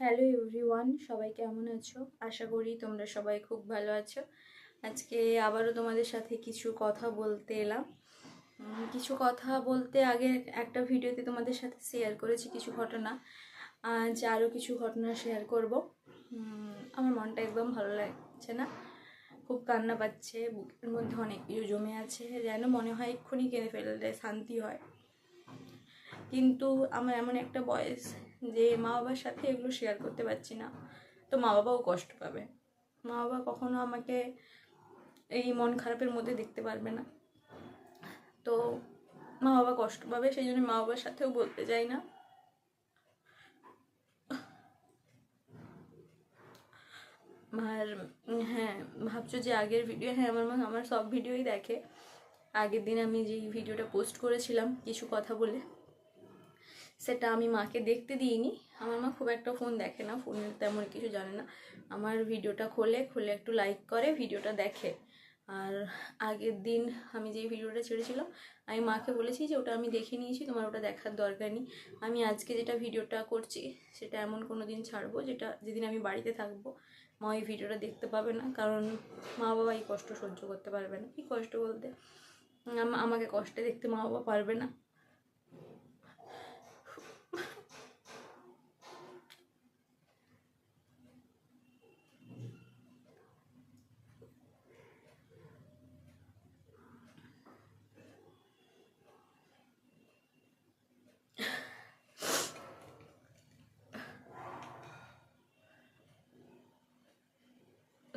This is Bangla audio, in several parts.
হ্যালো এভরিওয়ান, সবাই কেমন আছো? আশা করি তোমরা সবাই খুব ভালো আছো। আজকে আবারও তোমাদের সাথে কিছু কথা বলতে এলাম। কিছু কথা বলতে আগে একটা ভিডিওতে তোমাদের সাথে শেয়ার করেছি কিছু ঘটনা। আজ আরও কিছু ঘটনা শেয়ার করব। আমার মনটা একদম ভালো লাগছে না। খুব কান্না পাচ্ছে, বুকের মধ্যে অনেক কিছু জমে আছে, যেন মনে হয় এক্ষুনি কেঁদে ফেললে শান্তি হয়। কিন্তু আমার এমন একটা বয়স যে মা বাবার সাথে এগুলো শেয়ার করতে পারছি না। তো মা বাবাও কষ্ট পাবে। মা বাবা কখনো আমাকে এই মন খারাপের মধ্যে দেখতে পারবে না। তো মা বাবা কষ্ট পাবে সেই জন্য মা বাবার সাথেও বলতে চাই না। আর হ্যাঁ ভাবছ যে আগের ভিডিও হ্যাঁ আমার মা আমার সব ভিডিওই দেখে। আগের দিন আমি যেই ভিডিওটা পোস্ট করেছিলাম, কিছু কথা বলে। সেটা আমি মাকে দেখতে দিইনি। আমার মা খুব একটা ফোন দেখে না ফোনের তেমন কিছু জানে না। আমার ভিডিওটা খোলে, খুলে একটু লাইক করে, ভিডিওটা দেখে। আর আগের দিন আমি যেই ভিডিওটা ছেড়েছিলাম, আমি মাকে বলেছি যে ওটা আমি দেখে নিয়েছি, তোমার ওটা দেখার দরকার নেই। আমি আজকে যেটা ভিডিওটা করছি, সেটা এমন কোনো দিন ছাড়বো যেটা যেদিন আমি বাড়িতে থাকব। মা ওই ভিডিওটা দেখতে পাবে না, কারণ মা বাবা এই কষ্ট সহ্য করতে পারবে না। কি কষ্ট বলতে? আমাকে কষ্টে দেখতে মা বাবা পারবে না।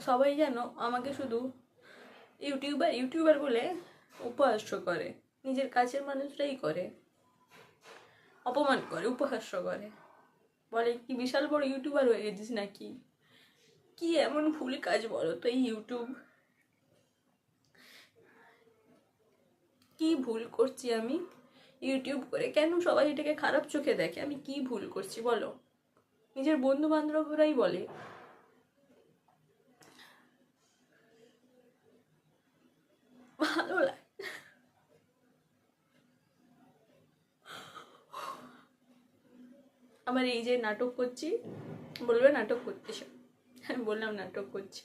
সবাই যেন আমাকে শুধু ইউটিউবার ইউটিউবার বলে উপহাস্য করে। নিজের কাছের মানুষরাই করে। অপমান করে, উপহাস্য করে। বলে, কি বিশাল বড় ইউটিউবার হয়ে গেছিস নাকি? কি এমন ভুল কাজ বলো তো এই ইউটিউব? কি ভুল করছি আমি? ইউটিউব করে কেন সবাই এটাকে খারাপ চোখে দেখে? আমি কি ভুল করছি বলো? নিজের বন্ধু বান্ধবরাই বলে ভালো লাগে এই যে নাটক করছি, বলবে নাটক করতেছ আমি বললাম নাটক করছি।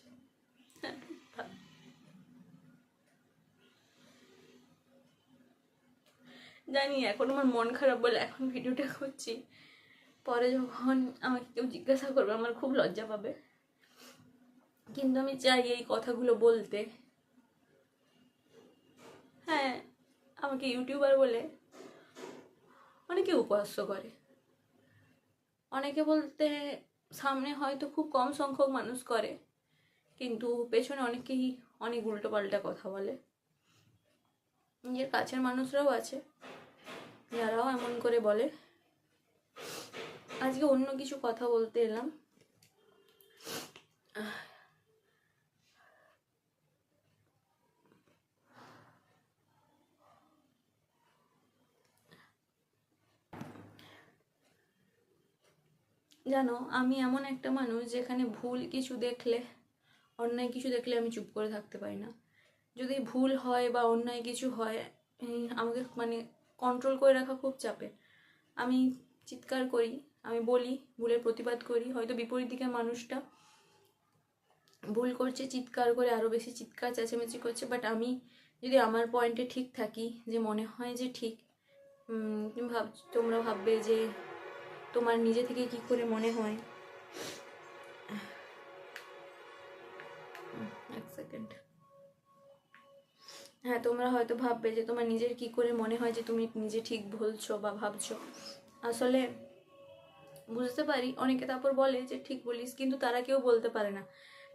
জানি, এখন আমার মন খারাপ বলে এখন ভিডিওটা করছি। পরে যখন আমাকে কেউ জিজ্ঞাসা করবে, আমার খুব লজ্জা পাবে। কিন্তু আমি চাই এই কথাগুলো বলতে। হ্যাঁ আমাকে ইউটিউবার বলে অনেকে উপহাস্য করে। অনেকে বলতে সামনে হয়তো খুব কম সংখ্যক মানুষ করে, কিন্তু পেছনে অনেকেই অনেক উল্টো পাল্টা কথা বলে। নিজের কাছের মানুষরাও আছে, যারাও এমন করে বলে। আজকে অন্য কিছু কথা বলতে এলাম। জানো, আমি এমন একটা মানুষ যেখানে ভুল কিছু দেখলে, অন্যায় কিছু দেখলে আমি চুপ করে থাকতে পারি না। যদি ভুল হয় বা অন্যায় কিছু হয় আমাকে মানে কন্ট্রোল করে রাখা খুব চাপের আমি চিৎকার করি, আমি বলি, ভুলের প্রতিবাদ করি। হয়তো বিপরীত দিকের মানুষটা ভুল করছে, চিৎকার করে আরও বেশি চিৎকার, চেঁচামেচি করছে বাট আমি যদি আমার পয়েন্টে ঠিক থাকি, যে মনে হয় যে ঠিক ভাব, তোমরা ভাববে যে তোমার নিজে থেকে কি করে মনে হয়? হ্যাঁ তোমরা হয়তো ভাববে যে তোমার নিজের কি করে মনে হয় যে তুমি নিজে ঠিক বলছো বা ভাবছ। আসলে বুঝতে পারি, অনেকে তারপর বলে যে ঠিক বলিস, কিন্তু তারা কেউ বলতে পারে না।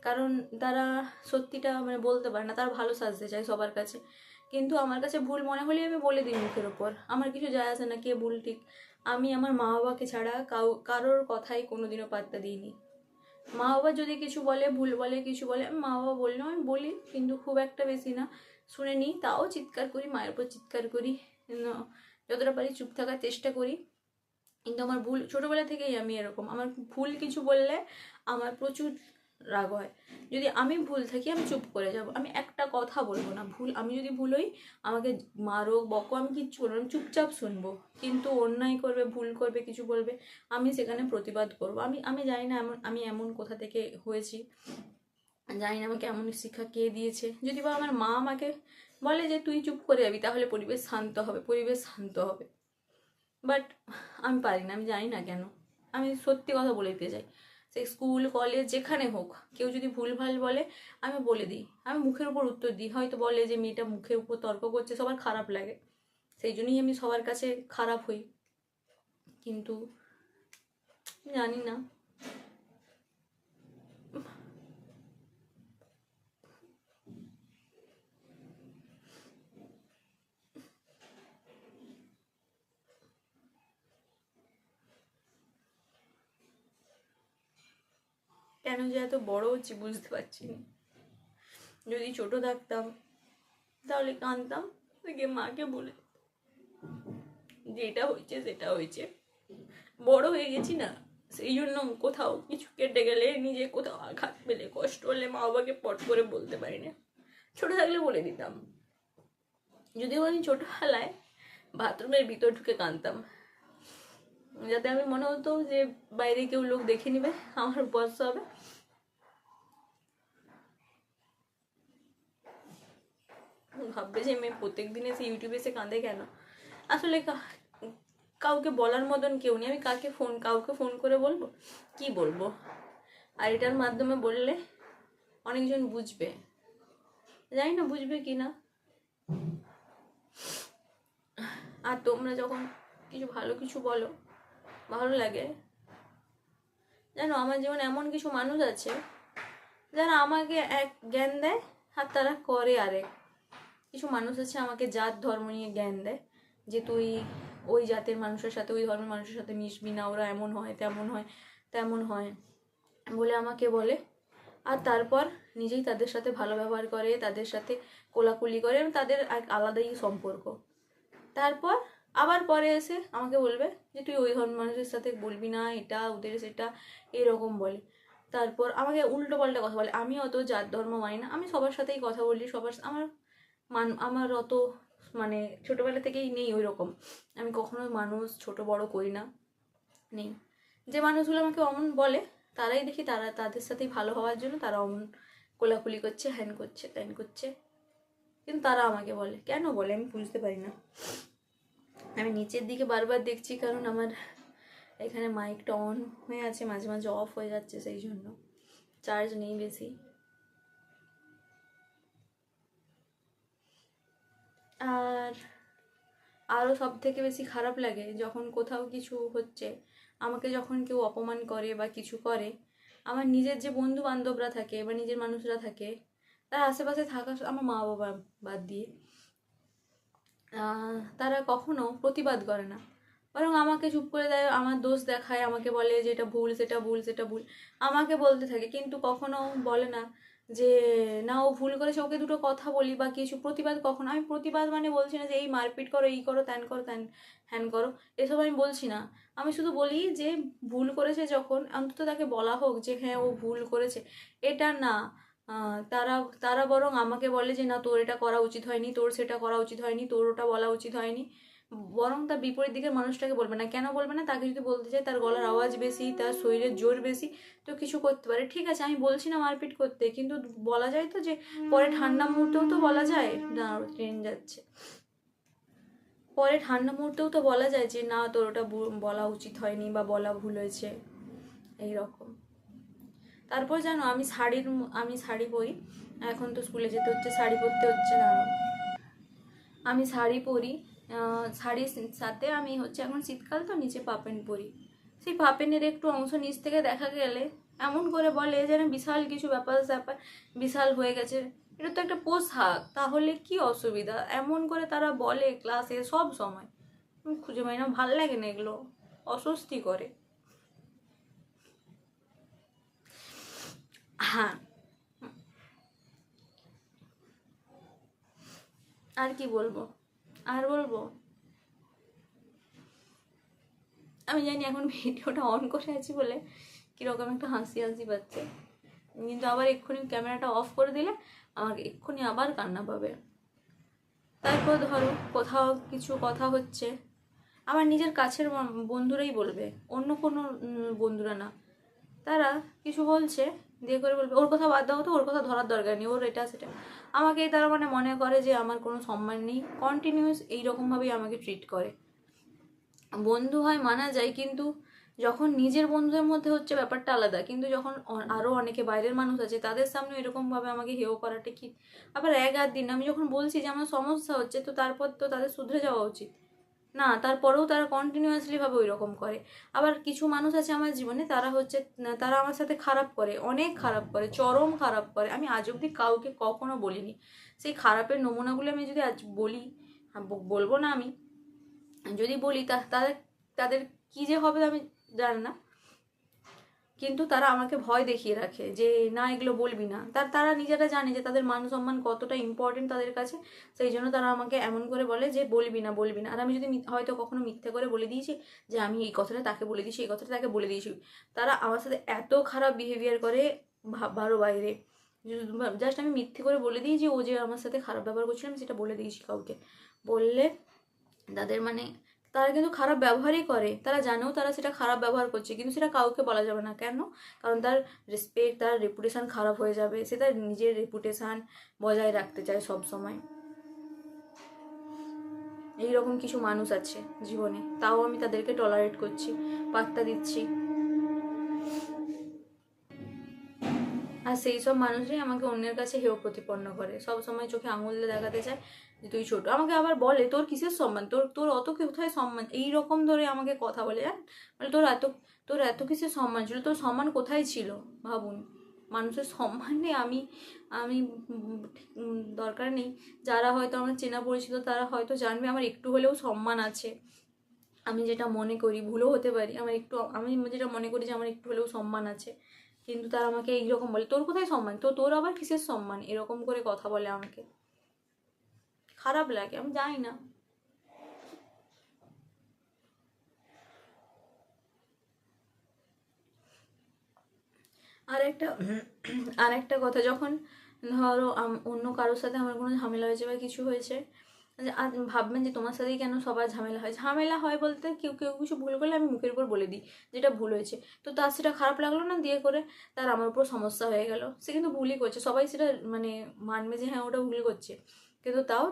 কারণ তারা সত্যিটা মানে বলতে পারে না, তারা ভালো সাজতে চায় সবার কাছে। কিন্তু আমার কাছে ভুল মনে হলে আমি বলে দিই মুখের ওপর আমার কিছু যায় আসে না কে ভুল ঠিক। আমি আমার মা বাবাকে ছাড়া কাউ, কারোর কথাই কোনোদিনও পাত্তা দিইনি। মা বাবা যদি কিছু বলে, ভুল বলে, কিছু বলে, আমি মা বাবা বললেও আমি বলি, কিন্তু খুব একটা বেশি না। শুনে নিই, তাও চিৎকার করি, মায়ের উপর চিৎকার করি যতটা পারি চুপ থাকার চেষ্টা করি। কিন্তু আমার ভুল, ছোটোবেলা থেকেই আমি এরকম। আমার ভুল কিছু বললে আমার প্রচুর রাগ হয়। যদি আমি ভুল থাকি, আমি চুপ করে যাব। আমি একটা কথা বলব না, ভুল, আমি যদি ভুল হই, আমাকে মারো বকো, আমি কিচ্ছু বলব আমি চুপচাপ শুনব। কিন্তু অন্যায় করবে, ভুল করবে, কিছু বলবে, আমি সেখানে প্রতিবাদ করব। আমি আমি জানি না এমন, আমি এমন কোথা থেকে হয়েছি। জানি না আমাকে এমন শিক্ষা কে দিয়েছে। যদি বা আমার মা আমাকে বলে যে, তুই চুপ করে যাবি, তাহলে পরিবেশ শান্ত হবে, পরিবেশ শান্ত হবে। বাট আমি পারি না, আমি জানি না কেন। আমি সত্যি কথা বলে দিতে চাই। সে স্কুল, কলেজ, যেখানে হোক, কেউ যদি ভুলভাল বলে, আমি বলে দিই। আমি মুখের উপর উত্তর দিই। হয়তো বলে যে, মেয়েটা মুখের উপর তর্ক করছে, সবার খারাপ লাগে। সেই জন্যই আমি সবার কাছে খারাপ হই। কিন্তু জানি না। কেন যে এত বড় হচ্ছে বুঝতে পারছি না। যদি ছোট থাকতাম, তাহলে কাঁদতাম মাকে বলে যেটা হয়েছে, সেটা হয়েছে। বড় হয়ে গেছি না, সেই জন্য কোথাও কিছু কেটে গেলে, নিজে কোথাও আঘাত পেলে, কষ্ট হলে মা বাবাকে পট করে বলতে পারি না। ছোট থাকলে বলে দিতাম। যদিও আমি ছোটবেলায় বাথরুমের ভিতর ঢুকে কাঁদতাম। যাতে আমি মনে হতো যে বাইরে কেউ লোক দেখে নিবে, আমার বয়স হবে। ভাববে যে মেয়ে প্রত্যেক দিন এসে ইউটিউবে এসে কাঁদে কেন? আসলে কাউকে বলার মতন কেউ নেই। আমি কাকে ফোন কাউকে ফোন করে বলব? কি বলব? আর এটার মাধ্যমে বললে অনেকজন বুঝবে। জানি না বুঝবে কি না। আর তোমরা যখন কিছু ভালো কিছু বলো ভালো লাগে। জানো, আমার জীবনে এমন কিছু মানুষ আছে, যারা আমাকে এক জ্ঞান দেয় আর তারা করে আরেক। কিছু মানুষ আছে আমাকে জাত, ধর্ম নিয়ে জ্ঞান দেয় যে তুই ওই জাতের মানুষের সাথে, ওই ধর্মের মানুষের সাথে মিশবি না, ওরা এমন হয়, তেমন হয় তেমন হয় বলে আমাকে বলে। আর তারপর নিজেই তাদের সাথে ভালো ব্যবহার করে, তাদের সাথে কোলাকুলি করে এবং তাদের এক আলাদাই সম্পর্ক। তারপর আবার পরে এসে আমাকে বলবে যে, তুই ওই মানুষের সাথে বলবি না, এটা ওদের সেটা এরকম বলে। তারপর আমাকে উল্টো পাল্টা কথা বলে, আমি অত জাত ধর্ম মানি না, আমি সবার সাথেই কথা বলি, সবার আমার মান, আমার অত মানে ছোটোবেলা থেকেই নেই ওই রকম আমি কখনোই মানুষ ছোট বড় করি না, নেই। যে মানুষগুলো আমাকে অমন বলে, তারাই দেখি তারা তাদের সাথেই ভালো হওয়ার জন্য তারা অমন কোলাকুলি করছে, হ্যান করছে, ত্যান করছে। কিন্তু তারা আমাকে বলে, কেন বলে? আমি বুঝতে পারি না। আমি নিচের দিকে বারবার দেখছি কারণ আমার এখানে মাইকটা অন হয়ে আছে, মাঝে মাঝে অফ হয়ে যাচ্ছে সেই জন্য। চার্জ নেই বেশি। আর আরও সব থেকে বেশি খারাপ লাগে যখন কোথাও কিছু হচ্ছে, আমাকে যখন কেউ অপমান করে বা কিছু করে, আমার নিজের যে বন্ধু বান্ধবরা থাকে বা নিজের মানুষরা থাকে, তার আশেপাশে থাকা আমার মা বাবা বাদ দিয়ে তারা কখনো প্রতিবাদ করে না। বরং আমাকে চুপ করে দেয়, আমার দোষ দেখায়, আমাকে বলে যে এটা ভুল, সেটা ভুল সেটা ভুল। আমাকে বলতে থাকে, কিন্তু কখনো বলে না যে, না, ও ভুল করেছে, ওকে দুটো কথা বলি বা কিছু প্রতিবাদ কখনো আমি প্রতিবাদ মানে বলছি না যে, এই মারপিট করো, এই করো, ত্যান করো, ত্যান হ্যান করো। এসব আমি বলছি না। আমি শুধু বলি যে, ভুল করেছে যখন, অন্তত তাকে বলা হোক যে হ্যাঁ ও ভুল করেছে। এটা না। তারা তারা বরং আমাকে বলে যে, না, তোর এটা করা উচিত হয়নি, তোর সেটা করা উচিত হয়নি, তোর ওটা বলা উচিত হয়নি। বরং তার বিপরীত দিকের মানুষটাকে বলবে না। কেন বলবে না? তাকে যদি বলতে চায়, তার গলার আওয়াজ বেশি, তার শরীরের জোর বেশি, তো কিছু করতে পারে। ঠিক আছে, আমি বলছি না মারপিট করতে, কিন্তু বলা যায় তো যে, পরে ঠান্ডা মুহূর্তেও তো বলা যায়, না, ট্রেন যাচ্ছে। পরে ঠান্ডা মুহূর্তেও তো বলা যায় যে, না, তোর ওটা বলা উচিত হয়নি বা বলা ভুল হয়েছে। এই রকম তারপর জানো, আমি শাড়ির আমি শাড়ি পরি। এখন তো স্কুলে যেতে হচ্ছে, শাড়ি পরতে হচ্ছে না। আমি শাড়ি পরি শাড়ির সাথে আমি হচ্ছে এখন শীতকাল তো নিচে পাপেন পরি। সেই পাপেনের একটু অংশ নিচ থেকে দেখা গেলে এমন করে বলে যেন বিশাল কিছু ব্যাপার স্যাপার বিশাল হয়ে গেছে। এটা তো একটা পোশাক, তাহলে কি অসুবিধা? এমন করে তারা বলে ক্লাসে সব সময়। খুঁজে পাই না, ভালো লাগে না এগুলো। অস্বস্তি করে। হ্যাঁ। আর কি বলব? আর বলব? আমি জানি এখন ভিডিওটা অন করে আছি বলে কীরকম একটা হাসি হাসি পাচ্ছে। কিন্তু আবার এক্ষুনি ক্যামেরাটা অফ করে দিলে আমাকে এক্ষুনি আবার কান্না পাবে। তারপর ধরো কোথাও কিছু কথা হচ্ছে। আমার নিজের কাছের বন্ধুরাই বলবে, অন্য কোনো বন্ধুরা না। তারা কিছু বলছে দিয়ে করে বলবে, ওর কথা বাদ দাও তো, ওর কথা ধরার দরকার নেই, ওর এটা সেটা আমাকে তারা মানে মনে করে যে আমার কোনো সম্মান নেই কন্টিনিউস এইরকমভাবেই আমাকে ট্রিট করে। বন্ধু হয় মানা যায়, কিন্তু যখন নিজের বন্ধুদের মধ্যে হচ্ছে ব্যাপারটা আলাদা, কিন্তু যখন আরও অনেকে বাইরের মানুষ আছে, তাদের সামনে এরকমভাবে আমাকে হেও করাটা কি? আবার এক আধ দিন, আমি যখন বলছি যে আমার সমস্যা হচ্ছে, তো তারপর তো তাদের শুধরে যাওয়া উচিত। না, তারপরেও তারা কন্টিনিউয়াসলিভাবে ওই রকম করে। আবার কিছু মানুষ আছে আমার জীবনে, তারা হচ্ছে, তারা আমার সাথে খারাপ করে, অনেক খারাপ করে, চরম খারাপ করে। আমি আজ অবধি কাউকে কখনো বলিনি। সেই খারাপের নমুনাগুলো আমি যদি আজ বলি বলব না আমি, যদি বলি তা, তাদের তাদের কী যে হবে আমি জানি না। কিন্তু তারা আমাকে ভয় দেখিয়ে রাখে যে, না, এগুলো বলবি না। তার, তারা নিজেরা জানে যে তাদের মান সম্মান কতটা ইম্পর্টেন্ট তাদের কাছে। সেই জন্য তারা আমাকে এমন করে বলে যে, বলবি না বলবি না। আর আমি যদি হয়তো কখনো মিথ্যে করে বলে দিয়েছি যে, আমি এই কথাটা তাকে বলে দিয়েছি, এই কথাটা তাকে বলে দিয়েছি। তারা আমার সাথে এত খারাপ বিহেভিয়ার করে ভাববারও বাইরে। জাস্ট আমি মিথ্যে করে বলে দিই যে ও যে আমার সাথে খারাপ ব্যবহার করছিল, আমি সেটা বলে দিয়েছি কাউকে। বললে তাদের মানে তারা কিন্তু খারাপ ব্যবহারই করে। তারা জানেও তারা সেটা খারাপ ব্যবহার করছে, কিন্তু সেটা কাউকে বলা যাবে না। কেন? কারণ তার রেসপেক্ট তার রেপুটেশান খারাপ হয়ে যাবে। সে তার নিজের রেপুটেশান বজায় রাখতে চায় সব সময়। এইরকম কিছু মানুষ আছে জীবনে। তাও আমি তাদেরকে টলারেট করছি, পাত্তা দিচ্ছি। আর সেই সব মানুষই আমাকে অন্যের কাছে হেয় প্রতিপন্ন করে। সব সময় চোখে আঙুল দেখাতে চায় যে তুই ছোট। আমাকে আবার বলে, তোর কিসের সম্মান? তোর তোর অত কোথায় সম্মান? এই রকম ধরে আমাকে কথা বলে, জান? বলে, তোর এত তোর এত কিসের সম্মান ছিল? তোর সম্মান কোথায় ছিল? ভাবুন। মানুষের সম্মানে আমি আমি দরকার নেই। যারা হয়তো আমার চেনা পরিচিত, তারা হয়তো জানবে আমার একটু হলেও সম্মান আছে। আমি যেটা মনে করি, ভুলও হতে পারি। আমার একটু, আমি যেটা মনে করি যে আমার একটু হলেও সম্মান আছে। কিন্তু তারা আমাকে এইরকম বলে, তোর কোথায় সম্মান? তো তোর আবার কিসের সম্মান? এরকম করে কথা বলে আমাকে। খারাপ লাগে, আমি জানি না। আর একটা আর একটা কথা, যখন ধরো অন্য কারোর সাথে আমার কোনো ঝামেলা হয়েছে বা কিছু হয়েছে ভাববেন যে তোমার সাথেই কেন সবার ঝামেলা হয়? ঝামেলা হয় বলতে কেউ কেউ কিছু ভুল করলে আমি মুখের উপর বলে দিই যেটা ভুল হয়েছে। তো তার সেটা খারাপ লাগল না দিয়ে করে তার আমার উপর সমস্যা হয়ে গেল। সে কিন্তু ভুলই করছে। সবাই সেটা মানে মানবে যে হ্যাঁ ওটা ভুল করছে। কিন্তু তাও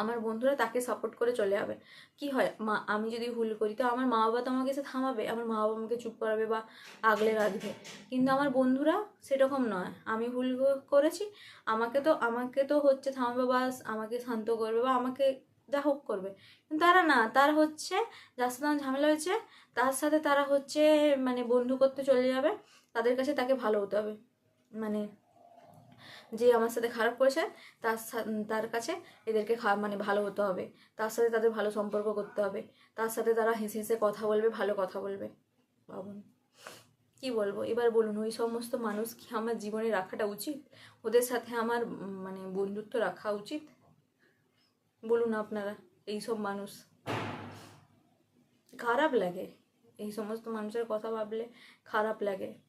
আমার বন্ধুরা তাকে সাপোর্ট করে চলে যাবে। কি হয়, মা, আমি যদি ভুল করি, তো আমার মা বাবা তো আমাকে এসে থামাবে, আমার মা বাবা আমাকে চুপ করাবে বা আগলে রাখবে। কিন্তু আমার বন্ধুরা সেরকম নয়। আমি ভুল করেছি, আমাকে তো আমাকে তো হচ্ছে থামাবে বা আমাকে শান্ত করবে বা আমাকে যা হোক করবে। কিন্তু তারা না, তার হচ্ছে যার সাথে আমার ঝামেলা হয়েছে, তার সাথে তারা হচ্ছে মানে বন্ধু করতে চলে যাবে, তাদের কাছে তাকে ভালো হতে হবে। মানে যে আমার সাথে খারাপ করেছে, তার তার কাছে এদেরকে মানে ভালো হতে হবে। তার সাথে তাদের ভালো সম্পর্ক করতে হবে। তার সাথে তারা হেসে হেসে কথা বলবে, ভালো কথা বলবে। ভাবুন কি বলব? এবার বলুন, ওই সমস্ত মানুষ কি আমার জীবনে রাখাটা উচিত? ওদের সাথে আমার মানে বন্ধুত্ব রাখা উচিত? বলুন আপনারা, এই সব মানুষ। খারাপ লাগে। এই সমস্ত মানুষের কথা ভাবলে খারাপ লাগে।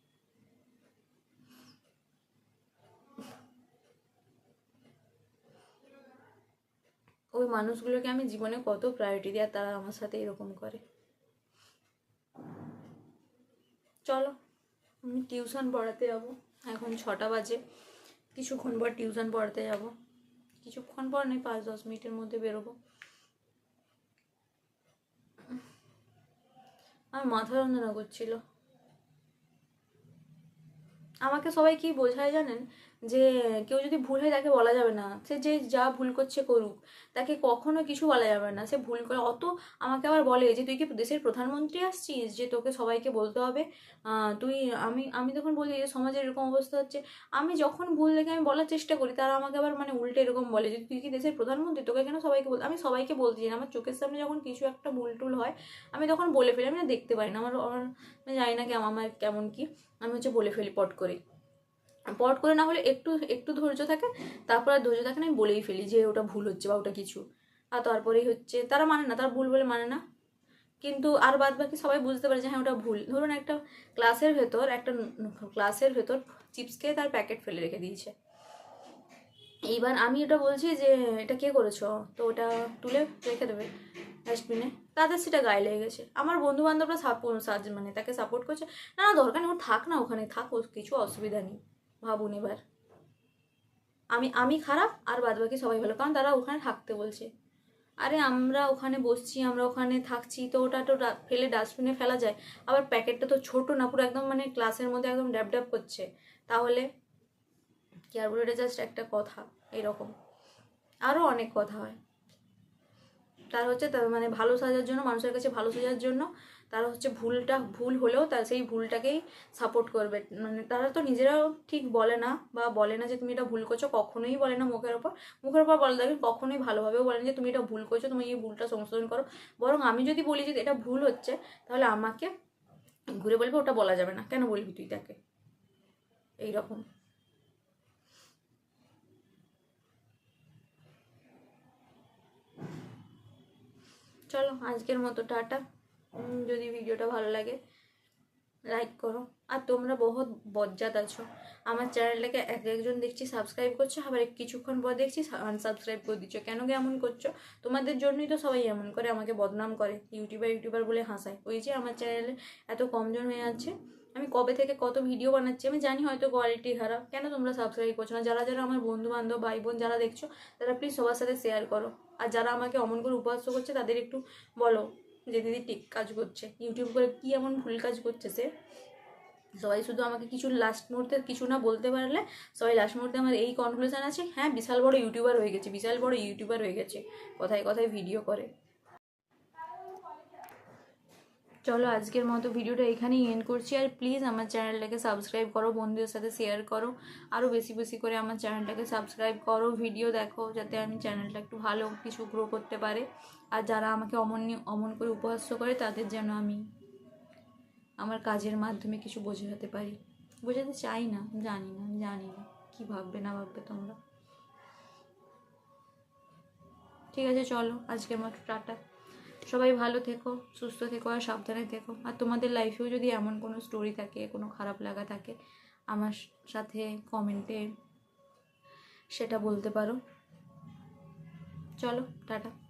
ওই মানুষগুলোকে আমি জীবনে কত প্রায়োরিটি দিই আর তারা আমার সাথে এরকম করে। চলো, আমি টিউশন পড়াতে যাব। এখন ছটা বাজে। কিছুক্ষণ পর টিউশন পড়াতে যাব। কিছুক্ষণ পর নেই পাঁচ, দশ মিনিটের মধ্যে বেরোবো। আমার মাথা যন্ত্রণা করছিল। আমাকে সবাই কি বোঝায় জানেন? যে কেউ যদি ভুল হয় তাকে বলা যাবে না। সে যে যা ভুল করছে করুক, তাকে কখনো কিছু বলা যাবে না। সে ভুল করে, অত আমাকে আবার বলে যে, তুই কি দেশের প্রধানমন্ত্রী আসছিস? যে তোকে সবাইকে বলতে হবে? তুই, আমি আমি তখন বলি যে, সমাজের এরকম অবস্থা হচ্ছে। আমি যখন ভুল দেখে আমি বলার চেষ্টা করি, তারা আমাকে আবার মানে উল্টে এরকম বলে যে, তুই কি দেশের প্রধানমন্ত্রী? তোকে কেন সবাইকে বল আমি সবাইকে বলতে চাই আমার চোখের সামনে যখন কিছু একটা ভুল টুল হয়, আমি তখন বলে ফেলি। আমি না দেখতে পারি না। আমার আমার জানি না কেমন, আমার কেমন কি। আমি হচ্ছে বলে ফেলি, পট করে। পট করে না হলে একটু একটু ধৈর্য থাকে, তারপর আর ধৈর্য থাকে না, আমি বলেই ফেলি যে ওটা ভুল হচ্ছে বা ওটা কিছু। আর তারপরেই হচ্ছে, তারা মানে না, তারা ভুল বলে মানে না। কিন্তু আর বাদ বাকি সবাই বুঝতে পারে যে হ্যাঁ ওটা ভুল। ধরুন একটা ক্লাসের ভেতর, একটা ক্লাসের ভেতর চিপস খেয়ে তার প্যাকেট ফেলে রেখে দিয়েছে। এইবার আমি এটা বলছি যে, এটা কে করেছ? তো ওটা তুলে রেখে দেবে ডাস্টবিনে তাদের সেটা গায়ে লেগে গেছে। আমার বন্ধু বান্ধবরা সাপোর্ট মানে তাকে সাপোর্ট করছে। না না, দরকার নেই, ওর থাক না ওখানে, থাক কিছু অসুবিধা নেই, ভাবুন এবার। আমি আমি খারাপ, আর বাদ বাকি সবাই ভালো, কারণ তারা ওখানে থাকতে বলছে। আরে, আমরা ওখানে বসছি, আমরা ওখানে থাকছি, তো ওটা তো ফেলে ডাস্টবিনে ফেলা যায়। আবার প্যাকেটটা তো ছোট না, পুরো একদম মানে ক্লাসের মধ্যে একদম ড্যাব ড্যাব করছে। তাহলে কি আর বলে এটা জাস্ট একটা কথা, এরকম। আরও অনেক কথা হয়। তার হচ্ছে মানে ভালো সাজার জন্য, মানুষের কাছে ভালো সাজার জন্য, তারা হচ্ছে ভুলটা, ভুল হলেও তার সেই ভুলটাকেই সাপোর্ট করবে। মানে তারা তো নিজেরাও ঠিক বলে না, বা বলে না যে তুমি এটা ভুল করছ, কখনোই বলে না মুখের ওপর। মুখের ওপর বলে দেখবেন কখনোই ভালোভাবেও বলে না যে তুমি এটা ভুল করছ, তুমি এই ভুলটা সংশোধন করো। বরং আমি যদি বলি যে এটা ভুল হচ্ছে, তাহলে আমাকে ঘুরে বলবে, ওটা বলা যাবে না। কেন বলবি তুই তাকে? এইরকম। চলো, আজকের মতো টাটা। যদি ভিডিওটা ভালো লাগে লাইক করো। আর তোমরা বহুত বজ্জাত আছো। আমার চ্যানেলটাকে এক একজন দেখছি সাবস্ক্রাইব করছ, আবার কিছুক্ষণ পর দেখছি আনসাবস্ক্রাইব করে দিচ্ছ। কেন এমন করছ? তোমাদের জন্যই তো সবাই এমন করে, আমাকে বদনাম করে। ইউটিউবার ইউটিউবার বলে হাসায়। ওই যে আমার চ্যানেলে এত কমজন হয়ে যাচ্ছে আমি কবে থেকে কত ভিডিও বানাচ্ছি আমি জানি হয়তো কোয়ালিটি খারাপ। কেন তোমরা সাবস্ক্রাইব করছ না? যারা যারা আমার বন্ধু বান্ধব ভাই বোন যারা দেখছ, তারা প্লিজ সবার সাথে শেয়ার করো। আর যারা আমাকে অমন করে উপহাস করছে, তাদের একটু বলো যে দিদি ঠিক কাজ করছে। ইউটিউব করে কি এমন ভুল কাজ করছে সে? সবাই শুধু আমাকে কিছু লাস্ট মুহূর্তে কিছু না বলতে পারলে, সবাই লাস্ট মুহূর্তে আমার এই কনক্লুশন আছে। হ্যাঁ বিশাল বড় ইউটিউবার হয়ে গেছে, বিশাল বড় ইউটিউবার হয়ে গেছে। কথায় কথায় ভিডিও করে। চলো আজকের মতো ভিডিওটা এখানেই এন্ড করছি। আর প্লিজ আমার চ্যানেলটাকে সাবস্ক্রাইব করো, বন্ধুদের সাথে শেয়ার করো। আরও বেশি বেশি করে আমার চ্যানেলটাকে সাবস্ক্রাইব করো ভিডিও দেখো, যাতে আমি চ্যানেলটা একটু ভালো কিছু গ্রো করতে পারে। আর যারা আমাকে অমন অমন করে উপহাস্য করে, তাদের যেন আমি আমার কাজের মাধ্যমে কিছু বোঝাতে পারি। বোঝাতে চাই না, জানি না জানি না, কী ভাববে না ভাববে তোমরা। ঠিক আছে, চলো, আজকের মতো টাটা। সবাই ভালো থেকো, সুস্থ থেকো আর সাবধানে থেকো। আর তোমাদের লাইফেও যদি এমন কোনো স্টোরি থাকে, কোনো খারাপ লাগা থাকে, আমার সাথে কমেন্টে সেটা বলতে পারো। চলো, টাটা।